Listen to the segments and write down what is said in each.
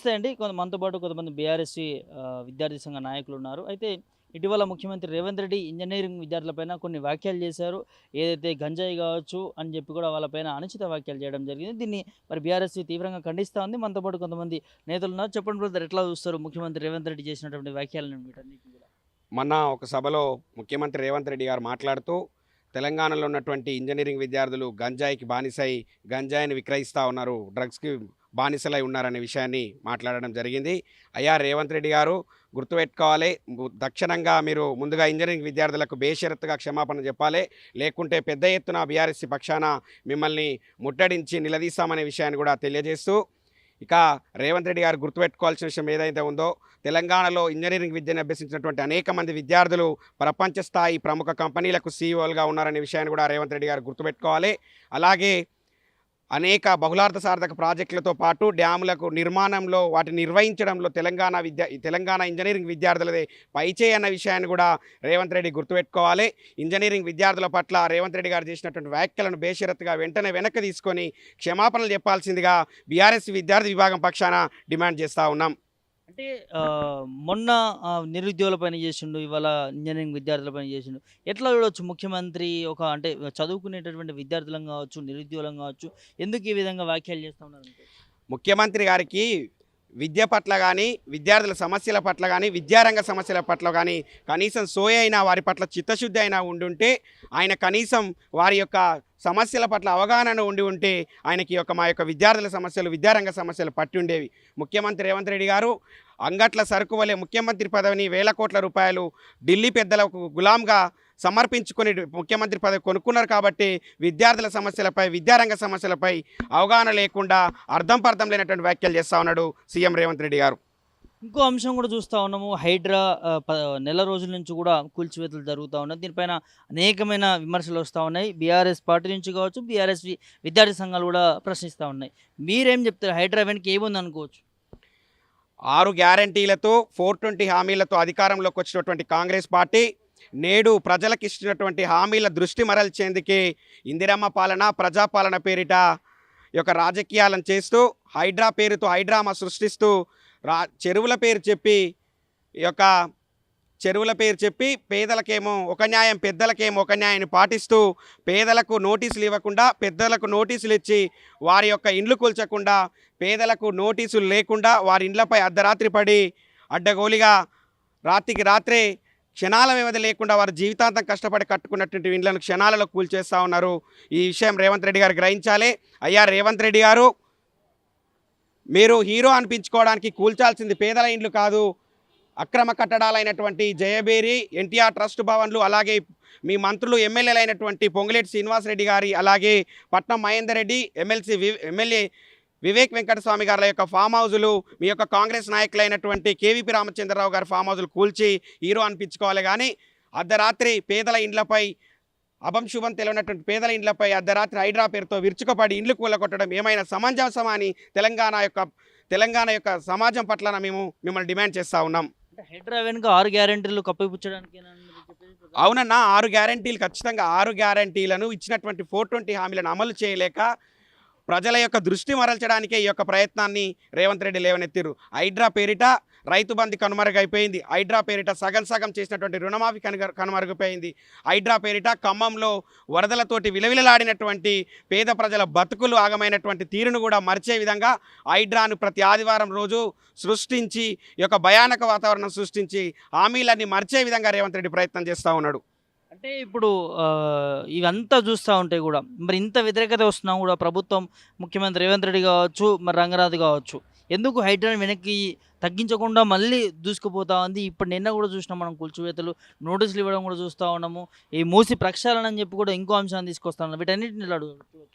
నమస్తే అండి కొంత మనతో పాటు కొంతమంది బీఆర్ఎస్సీ విద్యార్థి సంఘ నాయకులు ఉన్నారు. అయితే ఇటీవల ముఖ్యమంత్రి రేవంత్ రెడ్డి ఇంజనీరింగ్ విద్యార్థులపైన కొన్ని వ్యాఖ్యలు చేశారు. ఏదైతే గంజాయి కావచ్చు అని చెప్పి కూడా వాళ్ళపైన అనుచిత వ్యాఖ్యలు చేయడం జరిగింది. దీన్ని మరి బీఆర్ఎస్సీ తీవ్రంగా ఖండిస్తూ ఉంది. మనతో పాటు కొంతమంది నేతలు ఉన్నారు. చెప్పండి బ్రదర్ ఎట్లా చూస్తారు ముఖ్యమంత్రి రేవంత్ రెడ్డి చేసినటువంటి వ్యాఖ్యలను వీటన్నిటిని మొన్న ఒక సభలో ముఖ్యమంత్రి రేవంత్ రెడ్డి గారు మాట్లాడుతూ తెలంగాణలో ఉన్నటువంటి ఇంజనీరింగ్ విద్యార్థులు గంజాయికి బానిసై గంజాయిని విక్రయిస్తూ ఉన్నారు. డ్రగ్స్కి బానిసలై ఉన్నారనే విషయాన్ని మాట్లాడడం జరిగింది. అయ్యా రేవంత్ రెడ్డి గారు గుర్తుపెట్టుకోవాలి. పెట్టుకోవాలి దక్షిణంగా మీరు ముందుగా ఇంజనీరింగ్ విద్యార్థులకు బేషరత్తుగా క్షమాపణ చెప్పాలి. లేకుంటే పెద్ద ఎత్తున బీఆర్ఎస్సీ పక్షాన మిమ్మల్ని ముట్టడించి నిలదీస్తామనే విషయాన్ని కూడా తెలియజేస్తూ ఇక రేవంత్ రెడ్డి గారు గుర్తుపెట్టుకోవాల్సిన విషయం ఏదైతే ఉందో తెలంగాణలో ఇంజనీరింగ్ విద్యను అభ్యసించినటువంటి అనేక మంది విద్యార్థులు ప్రపంచ స్థాయి ప్రముఖ కంపెనీలకు సీఈఓలుగా ఉన్నారనే విషయాన్ని కూడా రేవంత్ రెడ్డి గారు గుర్తుపెట్టుకోవాలి. అలాగే అనేక బహుళార్థ సార్థక ప్రాజెక్టులతో పాటు డ్యాములకు నిర్మాణంలో వాటిని నిర్వహించడంలో తెలంగాణ విద్య తెలంగాణ ఇంజనీరింగ్ విద్యార్థులదే పైచేయి అన్న విషయాన్ని కూడా రేవంత్ రెడ్డి గుర్తుపెట్టుకోవాలి. ఇంజనీరింగ్ విద్యార్థుల పట్ల రేవంత్ రెడ్డి గారు చేసినటువంటి వ్యాఖ్యలను బేషరత్తుగా వెంటనే వెనక్కి తీసుకొని క్షమాపణలు చెప్పాల్సిందిగా బీఆర్ఎస్ విద్యార్థి విభాగం పక్షాన డిమాండ్ చేస్తూ ఉన్నాం. అంటే ఆ, మొన్న నిరుద్యోగుల పని చేసిండు ఇవాళ ఇంజనీరింగ్ విద్యార్థుల పని చేసిండు. ఎట్లా చూడవచ్చు ముఖ్యమంత్రి ఒక అంటే చదువుకునేటటువంటి విద్యార్థులం కావచ్చు నిరుద్యోగులం కావచ్చు ఎందుకు ఈ విధంగా వ్యాఖ్యలు చేస్తూ ఉన్నారు ముఖ్యమంత్రి గారికి విద్య పట్ల కానీ విద్యార్థుల సమస్యల పట్ల కానీ విద్యారంగ సమస్యల పట్ల కానీ కనీసం సోయ అయినా వారి పట్ల చిత్తశుద్ధి అయినా ఉండుంటే ఆయన కనీసం వారి యొక్క సమస్యల పట్ల అవగాహన ఉండి ఉంటే ఆయనకి యొక్క మా యొక్క విద్యార్థుల సమస్యలు విద్యారంగ సమస్యలు పట్టి ఉండేవి. ముఖ్యమంత్రి రేవంత్ రెడ్డి గారు అంగట్ల సరుకు వలె ముఖ్యమంత్రి పదవిని వేల కోట్ల రూపాయలు ఢిల్లీ పెద్దలకు గులాంగా సమర్పించుకొని ముఖ్యమంత్రి పదవి కొనుక్కున్నారు కాబట్టి విద్యార్థుల సమస్యలపై విద్యారంగ సమస్యలపై అవగాహన లేకుండా అర్థం పర్థం లేనటువంటి వ్యాఖ్యలు చేస్తా ఉన్నాడు సీఎం రేవంత్ రెడ్డి గారు. ఇంకో అంశం కూడా చూస్తూ ఉన్నాము. హైడ్రా నెల రోజుల నుంచి కూడా కూల్చివేతలు జరుగుతూ ఉన్నాయి. దీనిపైన అనేకమైన విమర్శలు వస్తూ ఉన్నాయి. బీఆర్ఎస్ పార్టీ నుంచి కావచ్చు బీఆర్ఎస్ విద్యార్థి సంఘాలు కూడా ప్రశ్నిస్తూ ఉన్నాయి. మీరేం చెప్తారు? హైడ్రా వెనక ఏముంది అనుకోవచ్చు? ఆరు గ్యారంటీలతో ఫోర్ ట్వంటీ హామీలతో అధికారంలోకి వచ్చినటువంటి కాంగ్రెస్ పార్టీ నేడు ప్రజలకు ఇచ్చినటువంటి హామీల దృష్టి మరల్చేందుకే ఇందిరమ్మ పాలన ప్రజాపాలన పేరిట ఈ యొక్క రాజకీయాలను చేస్తూ హైడ్రా పేరుతో హైడ్రామా సృష్టిస్తూ రా చెరువుల పేరు చెప్పి ఈ యొక్క చెరువుల పేరు చెప్పి పేదలకేమో ఒక న్యాయం పెద్దలకేమో ఒక న్యాయాన్ని పాటిస్తూ పేదలకు నోటీసులు ఇవ్వకుండా పెద్దలకు నోటీసులు ఇచ్చి వారి యొక్క ఇండ్లు కూల్చకుండా పేదలకు నోటీసులు లేకుండా వారి ఇండ్లపై అర్ధరాత్రి పడి అడ్డగోలిగా రాత్రికి రాత్రే క్షణాల వ్యవధి లేకుండా వారు జీవితాంతం కష్టపడి కట్టుకున్నటువంటి ఇండ్లను క్షణాలలో కూల్చేస్తూ ఉన్నారు. ఈ విషయం రేవంత్ రెడ్డి గారు గ్రహించాలి. అయ్యా రేవంత్ రెడ్డి గారు మీరు హీరో అనిపించుకోవడానికి కూల్చాల్సింది పేదల ఇండ్లు కాదు. అక్రమ కట్టడాలైనటువంటి జయబేరి ఎన్టీఆర్ ట్రస్ట్ భవన్లు అలాగే మీ మంత్రులు ఎమ్మెల్యేలు అయినటువంటి పొంగులేటి శ్రీనివాసరెడ్డి గారి అలాగే Patnam Mahender Reddy MLC V MLA Vivek Venkataswamy గారి యొక్క ఫామ్ హౌజులు మీ యొక్క కాంగ్రెస్ నాయకులైనటువంటి కేవీపీ రామచంద్రరావు గారి ఫామ్ హౌజులు కూల్చి హీరో అనిపించుకోవాలి. కానీ అర్ధరాత్రి పేదల ఇండ్లపై అభం శుభం తెలియనటువంటి పేదల ఇండ్లపై అర్ధరాత్రి హైడ్రా పేరుతో విరుచుకుపడి ఇండ్లు కూలగొట్టడం ఏమైనా సమంజసమా అని తెలంగాణ యొక్క తెలంగాణ యొక్క సమాజం పట్ల మేము మిమ్మల్ని డిమాండ్ చేస్తూ ఉన్నాం. హైడ్రా వెనుక ఆరు గ్యారెంటీలు కప్పిపుచ్చడానికి అవునన్నా ఆరు గ్యారంటీలు ఖచ్చితంగా ఆరు గ్యారంటీలను ఇచ్చినటువంటి ఫోర్ ట్వంటీ హామీలను అమలు చేయలేక ప్రజల యొక్క దృష్టి మరల్చడానికే ఈ యొక్క ప్రయత్నాన్ని రేవంత్ రెడ్డి లేవనెత్తిరు హైడ్రా పేరిట రైతు బంధు కనుమరుగైపోయింది. హైడ్రా పేరిట సగం సగం చేసినటువంటి రుణమాఫీ కనుగ కనుమరుగైపోయింది. హైడ్రా పేరిట ఖమ్మంలో వరదలతోటి విలవిలలాడినటువంటి పేద ప్రజల బతుకులు ఆగమైనటువంటి తీరును కూడా మరిచే విధంగా హైడ్రాను ప్రతి ఆదివారం రోజు సృష్టించి ఈ యొక్క భయానక వాతావరణం సృష్టించి హామీలన్నీ మరిచే విధంగా రేవంత్ రెడ్డి ప్రయత్నం చేస్తూ ఉన్నాడు. అంటే ఇప్పుడు ఇవంతా చూస్తూ ఉంటే కూడా మరి ఇంత వ్యతిరేకత వస్తున్నా కూడా ప్రభుత్వం ముఖ్యమంత్రి రేవంత్ రెడ్డి కావచ్చు మరి రంగనాథ్ కావచ్చు ఎందుకు హైడ్రాన్ వెనక్కి తగ్గించకుండా మళ్ళీ దూసుకుపోతా ఉంది? ఇప్పుడు నిన్న కూడా చూసినాం మనం కూల్చివేతలు నోటీసులు ఇవ్వడం కూడా చూస్తూ ఉన్నాము ఈ మూసి ప్రక్షాళన అని చెప్పి కూడా ఇంకో అంశాన్ని తీసుకొస్తా ఉన్నాం. వీటన్నిటిని అడుగు-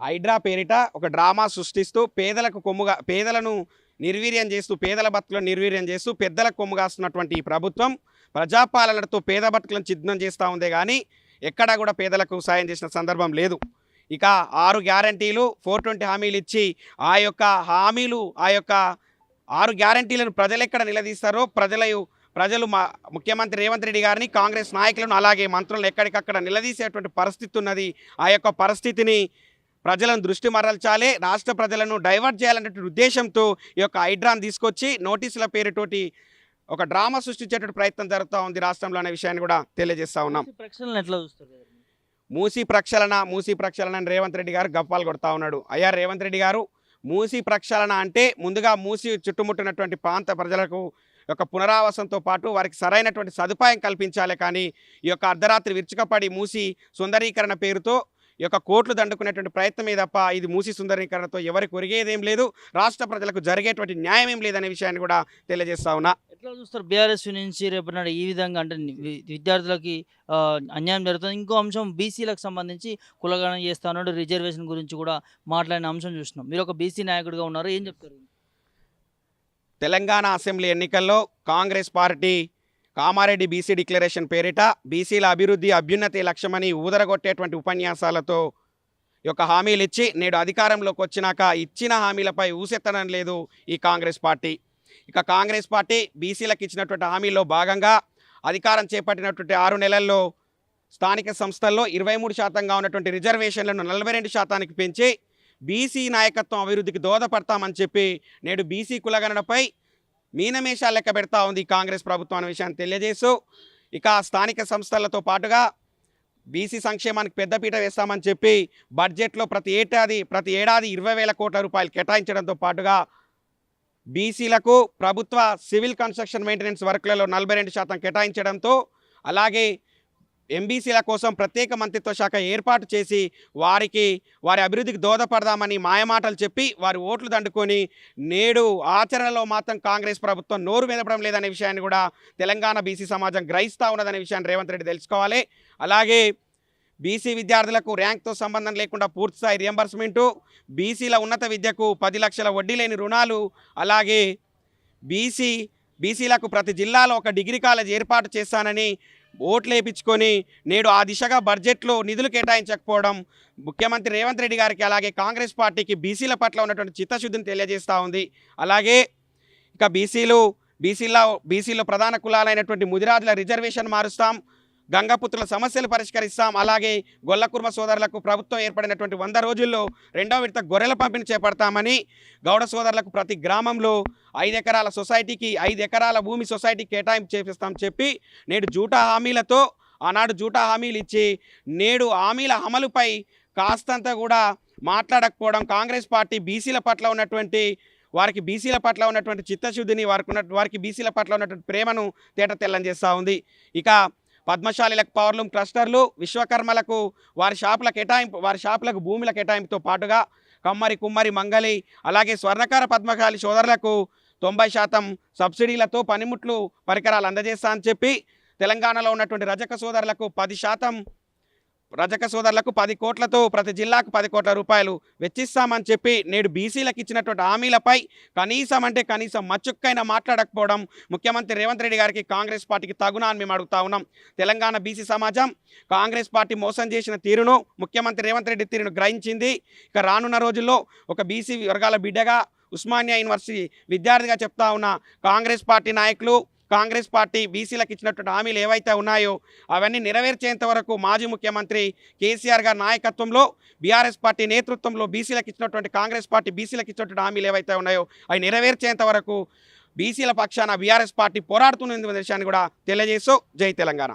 హైడ్రా పేరిట ఒక డ్రామా సృష్టిస్తూ పేదలకు కొమ్ముగా పేదలను నిర్వీర్యం చేస్తూ పేదల బతుకులను నిర్వీర్యం చేస్తూ పెద్దలకు కొమ్ముగాస్తున్నటువంటి ఈ ప్రభుత్వం ప్రజాపాలనతో పేద బతుకులను చిహ్నం చేస్తూ ఉందే కానీ ఎక్కడా కూడా పేదలకు సాయం చేసిన సందర్భం లేదు. ఇక ఆరు గ్యారంటీలు ఫోర్ ట్వంటీ హామీలు ఇచ్చి ఆ యొక్క హామీలు ఆ యొక్క ఆరు గ్యారంటీలను ప్రజలు ఎక్కడ నిలదీస్తారో ప్రజల ప్రజలు మా ముఖ్యమంత్రి రేవంత్ రెడ్డి గారిని కాంగ్రెస్ నాయకులను అలాగే మంత్రులను ఎక్కడికక్కడ నిలదీసేటువంటి పరిస్థితి ఉన్నది. ఆ యొక్క పరిస్థితిని ప్రజలను దృష్టి మరల్చాలి రాష్ట్ర ప్రజలను డైవర్ట్ చేయాలనేటువంటి ఉద్దేశంతో ఈ యొక్క హైడ్రాన్ తీసుకొచ్చి నోటీసుల పేరుతోటి ఒక డ్రామా సృష్టించేటువంటి ప్రయత్నం జరుగుతూ ఉంది రాష్ట్రంలో అనే విషయాన్ని కూడా తెలియజేస్తా ఉన్నాం? మూసీ ప్రక్షాళన మూసీ ప్రక్షాళన అని రేవంత్ రెడ్డి గారు గప్పాలు కొడతా ఉన్నాడు. అయ్యా రేవంత్ రెడ్డి గారు మూసీ ప్రక్షాళన అంటే ముందుగా మూసి చుట్టుముట్టినటువంటి ప్రాంత ప్రజలకు యొక్క పునరావాసంతో పాటు వారికి సరైనటువంటి సదుపాయం కల్పించాలి. కానీ ఈ యొక్క అర్ధరాత్రి విరుచుకపడి మూసి సుందరీకరణ పేరుతో ఈ యొక్క కోట్లు దండుకునేటువంటి ప్రయత్నమే తప్ప ఇది మూసి సుందరీకరణతో ఎవరికి ఒరిగేదేం లేదు. రాష్ట్ర ప్రజలకు జరిగేటువంటి న్యాయం ఏం లేదనే విషయాన్ని కూడా తెలియజేస్తా ఉన్నా. ఎట్లా చూస్తారు బీఆర్ఎస్ నుంచి రేపు నాడు ఈ విధంగా అంటే విద్యార్థులకి అన్యాయం జరుగుతుంది. ఇంకో అంశం బీసీలకు సంబంధించి కులగణన చేస్తా ఉన్నాడు. రిజర్వేషన్ గురించి కూడా మాట్లాడిన అంశం చూసినాం మీరు ఒక బీసీ నాయకుడిగా ఉన్నారు. ఏం చెప్తారు? తెలంగాణ అసెంబ్లీ ఎన్నికల్లో Congress party Kamareddy BC declaration పేరిట బీసీల అభివృద్ధి అభ్యున్నతి లక్ష్యమని ఊదరగొట్టేటువంటి ఉపన్యాసాలతో యొక్క హామీలు ఇచ్చి నేడు అధికారంలోకి వచ్చినాక ఇచ్చిన హామీలపై ఊసెత్తడం లేదు ఈ కాంగ్రెస్ పార్టీ. ఇక కాంగ్రెస్ పార్టీ బీసీలకు ఇచ్చినటువంటి హామీల్లో భాగంగా అధికారం చేపట్టినటువంటి ఆరు నెలల్లో స్థానిక సంస్థల్లో ఇరవై మూడు శాతంగా ఉన్నటువంటి రిజర్వేషన్లను నలభై రెండు శాతానికి పెంచి బీసీ నాయకత్వం అభివృద్ధికి దోహదపడతామని చెప్పి నేడు బీసీ కులగణనపై మీనమేషాలు లెక్క పెడతా ఉంది కాంగ్రెస్ ప్రభుత్వం అనే విషయాన్ని తెలియజేస్తూ ఇక స్థానిక సంస్థలతో పాటుగా బీసీ సంక్షేమానికి పెద్దపీట వేస్తామని చెప్పి బడ్జెట్లో ప్రతి ఏడాది ప్రతి ఏడాది ఇరవై వేల కోట్ల రూపాయలు కేటాయించడంతో పాటుగా బీసీలకు ప్రభుత్వ సివిల్ కన్స్ట్రక్షన్ మెయింటెనెన్స్ వర్క్లలో నలభై రెండు శాతం కేటాయించడంతో అలాగే ఎంబీసీల కోసం ప్రత్యేక మంత్రిత్వ శాఖ ఏర్పాటు చేసి వారికి వారి అభివృద్ధికి దోహదపడదామని మాయమాటలు చెప్పి వారి ఓట్లు దండుకొని నేడు ఆచరణలో మాత్రం కాంగ్రెస్ ప్రభుత్వం నోరు మెదపడం లేదనే విషయాన్ని కూడా తెలంగాణ బీసీ సమాజం గ్రహిస్తూ ఉన్నదనే విషయాన్ని రేవంత్ రెడ్డి తెలుసుకోవాలి. అలాగే బీసీ విద్యార్థులకు ర్యాంక్తో సంబంధం లేకుండా పూర్తిస్థాయి రియంబర్స్మెంటు బీసీల ఉన్నత విద్యకు పది లక్షల వడ్డీ లేని రుణాలు అలాగే బీసీ బీసీలకు ప్రతి జిల్లాలో ఒక డిగ్రీ కాలేజ్ ఏర్పాటు చేస్తానని ఓట్లు వేయించుకొని నేడు ఆ దిశగా బడ్జెట్లో నిధులు కేటాయించకపోవడం ముఖ్యమంత్రి రేవంత్ రెడ్డి గారికి అలాగే కాంగ్రెస్ పార్టీకి బీసీల పట్ల ఉన్నటువంటి చిత్తశుద్ధిని తెలియజేస్తూ ఉంది. అలాగే ఇక బీసీలు బీసీలో బీసీలో ప్రధాన కులాలైనటువంటి ముదిరాజుల రిజర్వేషన్ మారుస్తాం. గంగపుత్రుల సమస్యలు పరిష్కరిస్తాం. అలాగే గొల్లకుర్మ సోదరులకు ప్రభుత్వం ఏర్పడినటువంటి వంద రోజుల్లో రెండో విడత గొర్రెల పంపిణీ చేపడతామని గౌడ సోదరులకు ప్రతి గ్రామంలో ఐదు ఎకరాల సొసైటీకి ఐదు ఎకరాల భూమి సొసైటీకి కేటాయింపు చేపిస్తాం చెప్పి నేడు జూటా హామీలతో ఆనాడు జూటా హామీలు ఇచ్చి నేడు హామీల అమలుపై కాస్తంత కూడా మాట్లాడకపోవడం కాంగ్రెస్ పార్టీ బీసీల పట్ల ఉన్నటువంటి వారికి బీసీల పట్ల ఉన్నటువంటి చిత్తశుద్ధిని వారికి ఉన్న వారికి బీసీల పట్ల ఉన్నటువంటి ప్రేమను తేట తెల్లం చేస్తూ ఉంది. ఇక పద్మశాలిలకు పవర్లూమ్ క్లస్టర్లు విశ్వకర్మలకు వారి షాపుల కేటాయింపు వారి షాపులకు భూముల కేటాయింపుతో పాటుగా కమ్మరి కుమ్మరి మంగలి అలాగే స్వర్ణకార పద్మశాలి సోదరులకు తొంభై శాతం సబ్సిడీలతో పనిముట్లు పరికరాలు అందజేస్తా అని చెప్పి తెలంగాణలో ఉన్నటువంటి రజక సోదరులకు పది శాతం రజక సోదరులకు పది కోట్లతో ప్రతి జిల్లాకు పది కోట్ల రూపాయలు వెచ్చిస్తామని చెప్పి నేడు బీసీలకు ఇచ్చినటువంటి హామీలపై కనీసం అంటే కనీసం మచ్చుక్కైనా మాట్లాడకపోవడం ముఖ్యమంత్రి రేవంత్ రెడ్డి గారికి కాంగ్రెస్ పార్టీకి తగునా అని మేము అడుగుతా ఉన్నాం. తెలంగాణ బీసీ సమాజం కాంగ్రెస్ పార్టీ మోసం చేసిన తీరును ముఖ్యమంత్రి రేవంత్ రెడ్డి తీరును గ్రహించింది. ఇక రానున్న రోజుల్లో ఒక బీసీ వర్గాల బిడ్డగా ఉస్మానియా యూనివర్సిటీ విద్యార్థిగా చెప్తా ఉన్న కాంగ్రెస్ పార్టీ నాయకులు కాంగ్రెస్ పార్టీ బీసీలకు ఇచ్చినటువంటి హామీలు ఏవైతే ఉన్నాయో అవన్నీ నెరవేర్చేంత వరకు మాజీ ముఖ్యమంత్రి కేసీఆర్ గారి నాయకత్వంలో బీఆర్ఎస్ పార్టీ నేతృత్వంలో బీసీలకు ఇచ్చినటువంటి కాంగ్రెస్ పార్టీ బీసీలకు ఇచ్చినటువంటి హామీలు ఏవైతే ఉన్నాయో అవి నెరవేర్చేంత వరకు బీసీల పక్షాన బీఆర్ఎస్ పార్టీ పోరాడుతున్న విషయాన్ని కూడా తెలియజేస్తూ జై తెలంగాణ.